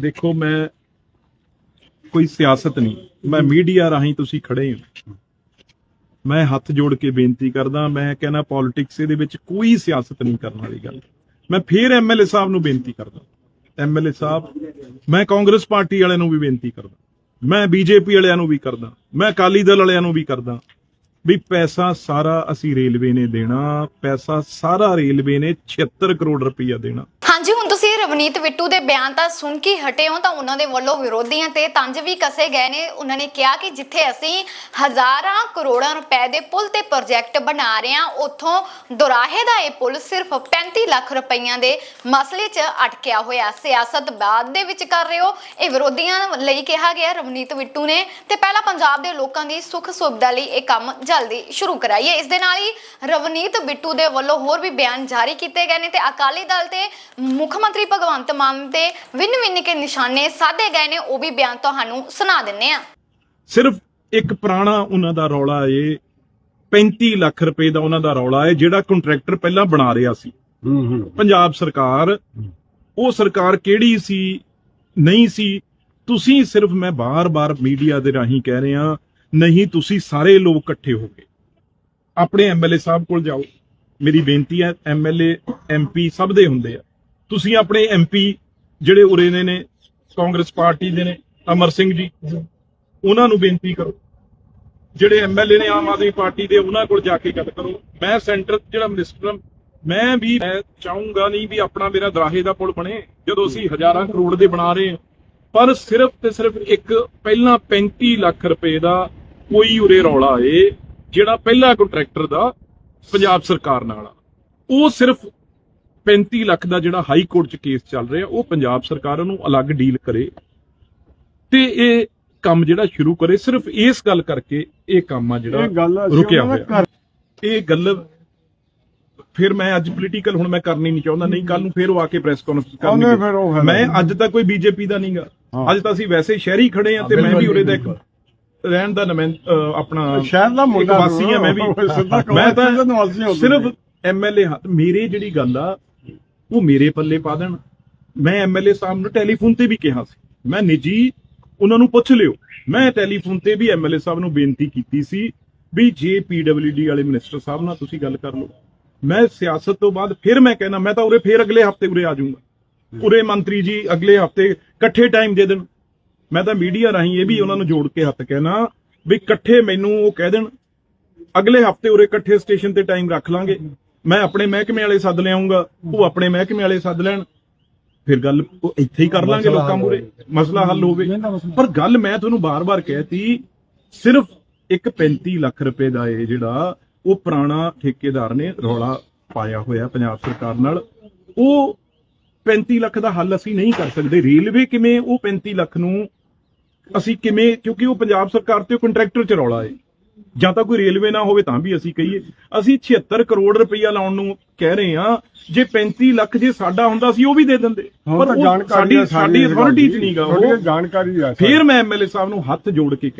ਦੇਖੋ, ਮੈਂ ਕੋਈ ਸਿਆਸਤ ਨਹੀਂ। ਮੈਂ ਮੀਡੀਆ ਰਾਹੀਂ ਤੁਸੀਂ ਖੜੇ ਹੋ। ਮੈਂ ਹੱਥ ਜੋੜ ਕੇ ਬੇਨਤੀ ਕਰਦਾ, ਮੈਂ ਕਹਿੰਦਾ ਪੋਲਿਟਿਕਸ ਇਹਦੇ ਵਿੱਚ ਕੋਈ ਸਿਆਸਤ ਨਹੀਂ ਕਰਨ ਵਾਲੀ ਗੱਲ। ਮੈਂ ਫੇਰ ਐਮਐਲਏ ਸਾਹਿਬ ਨੂੰ ਬੇਨਤੀ ਕਰਦਾ। ਐਮਐਲਏ ਸਾਹਿਬ, ਮੈਂ ਕਾਂਗਰਸ ਪਾਰਟੀ ਵਾਲਿਆਂ ਨੂੰ ਵੀ ਬੇਨਤੀ ਕਰਦਾ। ਮੈਂ ਬੀਜੇਪੀ ਵਾਲਿਆਂ ਨੂੰ ਵੀ ਕਰਦਾ। ਮੈਂ ਅਕਾਲੀ ਦਲ ਵਾਲਿਆਂ ਨੂੰ ਵੀ ਕਰਦਾ। ਵੀ ਪੈਸਾ ਸਾਰਾ ਅਸੀਂ ਰੇਲਵੇ ਨੇ ਦੇਣਾ, ਪੈਸਾ ਸਾਰਾ ਰੇਲਵੇ ਨੇ 76 ਕਰੋੜ ਰੁਪਈਆ ਦੇਣਾ। ਹਾਂਜੀ, ਹੁਣ ਤੁਸੀਂ ਰਵਨੀਤ ਬਿੱਟੂ ਦੇ ਬਿਆਨ ਤਾਂ ਸੁਣ ਕੇ ਹਟੇ ਹੋ, ਤਾਂ ਉਹਨਾਂ ਦੇ ਵੱਲੋਂ ਵਿਰੋਧੀਆਂ ਤੇ ਤੰਜ ਵੀ ਕਸੇ ਗਏ ਨੇ। ਉਹਨਾਂ ਨੇ ਕਿਹਾ ਕਿ ਜਿੱਥੇ ਅਸੀਂ ਹਜ਼ਾਰਾਂ ਕਰੋੜਾਂ ਰੁਪਏ ਦੇ ਪੁਲ ਤੇ ਪ੍ਰੋਜੈਕਟ ਬਣਾ ਰਹੇ ਹਾਂ, ਉੱਥੋਂ ਦੁਰਾਹੇ ਦਾ ਇਹ ਪੁਲ ਸਿਰਫ 35 ਲੱਖ ਰੁਪਈਆਂ ਦੇ ਮਸਲੇ 'ਚ ਅਟਕਿਆ ਹੋਇਆ। ਸਿਆਸਤ ਬਾਅਦ ਦੇ ਵਿੱਚ ਕਰ ਰਹੇ ਹੋ। ਇਹ ਵਿਰੋਧੀਆਂ ਲਈ ਕਿਹਾ ਗਿਆ ਰਵਨੀਤ ਬਿੱਟੂ ਨੇ। ਤੇ ਪਹਿਲਾਂ ਪੰਜਾਬ ਦੇ ਲੋਕਾਂ ਦੀ ਸੁੱਖ ਸੁਵਿਧਾ ਲਈ ਇਹ ਕੰਮ ਜਲਦੀ ਸ਼ੁਰੂ ਕਰਾਈਏ। ਇਸ ਦੇ ਨਾਲ ਹੀ ਰਵਨੀਤ ਬਿੱਟੂ ਦੇ ਵੱਲੋਂ ਹੋਰ ਵੀ ਬਿਆਨ ਜਾਰੀ ਕੀਤੇ ਗਏ ਨੇ ਤੇ ਅਕਾਲੀ ਦਲ ਤੇ ਮੁੱਖ ਮੰਤਰੀ ਭਗਵੰਤ ਮਾਨ ਤੇ ਵਿੰਨ ਵਿੰਨ ਕੇ ਨਿਸ਼ਾਨੇ ਸਾਧੇ ਗਏ ਨੇ ਉਹ ਵੀ ਬਿਆਨ ਤੁਹਾਨੂੰ ਸੁਣਾ ਦਿੰਨੇ ਆ। ਸਿਰਫ ਇੱਕ ਪੁਰਾਣਾ ਉਹਨਾਂ ਦਾ ਰੌਲਾ ਏ 35 ਲੱਖ ਰੁਪਏ ਦਾ ਉਹਨਾਂ ਦਾ ਰੌਲਾ ਏ ਜਿਹੜਾ ਕੰਟਰੈਕਟਰ ਪਹਿਲਾਂ ਬਣਾ ਰਿਹਾ ਸੀ। ਹੂੰ ਹੂੰ। ਪੰਜਾਬ ਸਰਕਾਰ ਉਹ ਸਰਕਾਰ ਕਿਹੜੀ ਸੀ ਨਹੀਂ ਸੀ ਤੁਸੀਂ ਸਿਰਫ ਮੈਂ ਬਾਰ-ਬਾਰ ਮੀਡੀਆ ਦੇ ਰਾਹੀਂ ਕਹਿ ਰਿਹਾ ਨਹੀਂ ਤੁਸੀਂ ਸਾਰੇ ਲੋਕ ਇਕੱਠੇ ਹੋ ਕੇ ਆਪਣੇ ਐਮਐਲਏ ਸਾਹਿਬ ਕੋਲ ਜਾਓ। ਮੇਰੀ ਬੇਨਤੀ ਹੈ ਐਮਐਲਏ ਐਮਪੀ ਸਭ ਦੇ ਹੁੰਦੇ ਆ। ਤੁਸੀਂ ਆਪਣੇ ਐਮਪੀ ਜਿਹੜੇ ਉਰੇ ਦੇ ਨੇ, ਕਾਂਗਰਸ ਪਾਰਟੀ ਦੇ ਨੇ, ਅਮਰ ਸਿੰਘ ਜੀ, ਉਹਨਾਂ ਨੂੰ ਬੇਨਤੀ ਕਰੋ। ਜਿਹੜੇ ਐਮਐਲਏ ਨੇ ਆਮ ਆਦਮੀ ਪਾਰਟੀ ਦੇ, ਉਹਨਾਂ ਕੋਲ ਜਾ ਕੇ ਗੱਲ ਕਰੋ। ਮੈਂ ਸੈਂਟਰ ਜਿਹੜਾ ਮਿਨਿਸਟਰ ਮੈਂ ਵੀ ਮੈਂ ਚਾਹੂੰਗਾ ਨਹੀਂ ਵੀ ਆਪਣਾ ਮੇਰਾ ਦਰਾਹੇ ਦਾ ਪੁਲ ਬਣੇ, ਜਦੋਂ ਅਸੀਂ ਹਜ਼ਾਰਾਂ ਕਰੋੜ ਦੇ ਬਣਾ ਰਹੇ ਹਾਂ। ਪਰ ਸਿਰਫ ਤੇ ਸਿਰਫ ਇੱਕ, ਪਹਿਲਾਂ 35 ਲੱਖ ਰੁਪਏ ਦਾ ਕੋਈ ਉਰੇ ਰੌਲਾ ਏ ਜਿਹੜਾ ਪਹਿਲਾ ਕੰਟਰੈਕਟਰ ਦਾ ਪੰਜਾਬ ਸਰਕਾਰ ਨਾਲ ਉਹ ਸਿਰਫ 35 ਲੱਖ ਦਾ ਜਿਹੜਾ ਹਾਈ ਕੋਰਟ 'ਚ ਕੇਸ ਚੱਲ ਰਿਹਾ ਉਹ ਪੰਜਾਬ ਸਰਕਾਰ ਉਹਨੂੰ ਅਲੱਗ ਡੀਲ ਕਰੇ ਤੇ ਇਹ ਕੰਮ ਜਿਹੜਾ ਸ਼ੁਰੂ ਕਰੇ ਸਿਰਫ ਇਸ ਗੱਲ ਕਰਕੇ ਇਹ ਕੰਮ ਆ ਜਿਹੜਾ ਰੁਕਿਆ ਹੋਇਆ ਇਹ ਗੱਲ ਫਿਰ ਮੈਂ ਅੱਜ ਪੋਲੀਟੀਕਲ ਹੁਣ ਮੈਂ ਕਰਨੀ ਨਹੀਂ ਚਾਹੁੰਦਾ ਨਹੀਂ ਕੱਲ ਨੂੰ ਫਿਰ ਉਹ ਆ ਕੇ ਪ੍ਰੈਸ ਕਾਨਫਰੰਸ ਕਰਨਗੇ ਮੈਂ ਅੱਜ ਤਾਂ ਕੋਈ ਬੀਜੇਪੀ ਦਾ ਨਹੀਂਗਾ। ਅੱਜ ਤਾਂ ਅਸੀਂ ਵੈਸੇ ਸ਼ਹਿਰੀ ਖੜੇ ਆ ਤੇ ਮੈਂ ਵੀ ਉਰੇ ਦਾ ਇੱਕ। ਰਹਿਣ ਦਾ ਨਮੈਂ ਆਪਣਾ ਸ਼ਹਿਰ ਦਾ ਮੁੰਡਾ ਵਾਸੀ ਆ ਮੈਂ ਵੀ ਮੈਂ ਤਾਂ ਸਿਰਫ। ਐਮਐਲਏ ਮੇਰੇ ਜਿਹੜੀ ਗੱਲ ਆ ਉਹ ਮੇਰੇ ਪੱਲੇ ਪਾ ਦੇਣ। ਮੈਂ ਐਮਐਲਏ ਸਾਹਿਬ ਨੂੰ ਟੈਲੀਫੋਨ ਤੇ ਵੀ ਕਿਹਾ ਸੀ। ਮੈਂ ਨਿੱਜੀ ਉਹਨਾਂ ਨੂੰ ਪੁੱਛ ਲਿਓ। ਮੈਂ ਟੈਲੀਫੋਨ ਤੇ ਵੀ ਐਮਐਲਏ ਸਾਹਿਬ ਨੂੰ ਬੇਨਤੀ ਕੀਤੀ ਸੀ ਵੀ ਜੇ ਪੀਡਬਲਯੂਡੀ ਵਾਲੇ ਮਿਨਿਸਟਰ ਸਾਹਿਬ ਨਾਲ ਤੁਸੀਂ ਗੱਲ ਕਰ ਲਓ। ਮੈਂ ਸਿਆਸਤ ਤੋਂ ਬਾਅਦ ਫਿਰ ਮੈਂ ਕਹਿਣਾ ਮੈਂ ਤਾਂ ਉਰੇ ਫਿਰ ਅਗਲੇ ਹਫ਼ਤੇ ਉਰੇ ਆ ਜਾਊਂਗਾ। ਉਰੇ ਮੰਤਰੀ ਜੀ ਅਗਲੇ ਹਫ਼ਤੇ ਇਕੱਠੇ ਟਾਈਮ ਦੇ ਦੇਣ। ਮੈਂ ਤਾਂ ਮੀਡੀਆ ਰਾਹੀਂ ਇਹ ਵੀ ਉਹਨਾਂ ਨੂੰ ਜੋੜ ਕੇ ਹੱਥ ਕਹਿਣਾ ਵੀ ਇਕੱਠੇ ਮੈਨੂੰ ਉਹ ਕਹਿ ਦੇਣ। ਅਗਲੇ ਹਫ਼ਤੇ ਉਰੇ ਇਕੱਠੇ ਸਟੇਸ਼ਨ ਤੇ ਟਾਈਮ ਰੱਖ ਲਾਂਗੇ। ਮੈਂ ਆਪਣੇ ਮਹਿਕਮੇ ਵਾਲੇ ਸੱਦ ਲਿਆਉਂਗਾ ਉਹ ਆਪਣੇ ਮਹਿਕਮੇ ਵਾਲੇ ਸੱਦ ਲੈਣ। ਫਿਰ ਗੱਲ ਉਹ ਇੱਥੇ ਹੀ ਕਰ ਲਾਂਗੇ ਲੋਕਾਂ ਮੂਰੇ ਮਸਲਾ ਹੱਲ ਹੋਵੇ। ਪਰ ਗੱਲ ਮੈਂ ਤੁਹਾਨੂੰ ਬਾਰ-ਬਾਰ ਕਹਿਤੀ ਸਿਰਫ ਇੱਕ 35 ਲੱਖ ਰੁਪਏ ਦਾ ਇਹ ਜਿਹੜਾ ਉਹ ਪੁਰਾਣਾ ਠੇਕੇਦਾਰ ਨੇ ਰੌਲਾ ਪਾਇਆ ਹੋਇਆ ਪੰਜਾਬ ਸਰਕਾਰ ਨਾਲ। ਉਹ 35 ਲੱਖ ਦਾ ਹੱਲ ਅਸੀਂ ਨਹੀਂ ਕਰ ਸਕਦੇ। ਰੇਲਵੇ ਕਿਵੇਂ ਉਹ 35 ਲੱਖ ਨੂੰ ਅਸੀਂ ਕਿਵੇਂ ਕਿਉਂਕਿ ਉਹ ਪੰਜਾਬ ਸਰਕਾਰ ਤੇ ਕੰਟਰੈਕਟਰ ਚ ਰੌਲਾ ਹੈ ਜਾਂ ਤਾਂ ਕੋਈ ਰੇਲਵੇ ਨਾ ਹੋਵੇ ਤਾਂ ਵੀ ਅਸੀਂ ਕਹੀਏ। ਅਸੀਂ 76 ਕਰੋੜ ਰੁਪਈਆ ਲਾਉਣ ਨੂੰ ਕਹਿ ਰਹੇ ਹਾਂ। ਜੇ 35 ਲੱਖ ਜੇ ਸਾਡਾ ਹੁੰਦਾ ਸੀ ਉਹ ਵੀ ਦੇ ਦਿੰਦੇ। ਜਾਣਕਾਰੀ ਸਾਡੀ ਸਾਡੀ ਅਥਾਰਟੀ। ਚ ਨਹੀਂਗਾ ਉਹ ਜਾਣਕਾਰੀ ਆ ਫਿਰ ਮੈਂ ਐਮਐਲਏ ਸਾਹਿਬ ਨੂੰ ਹੱਥ ਜੋੜ ਕੇ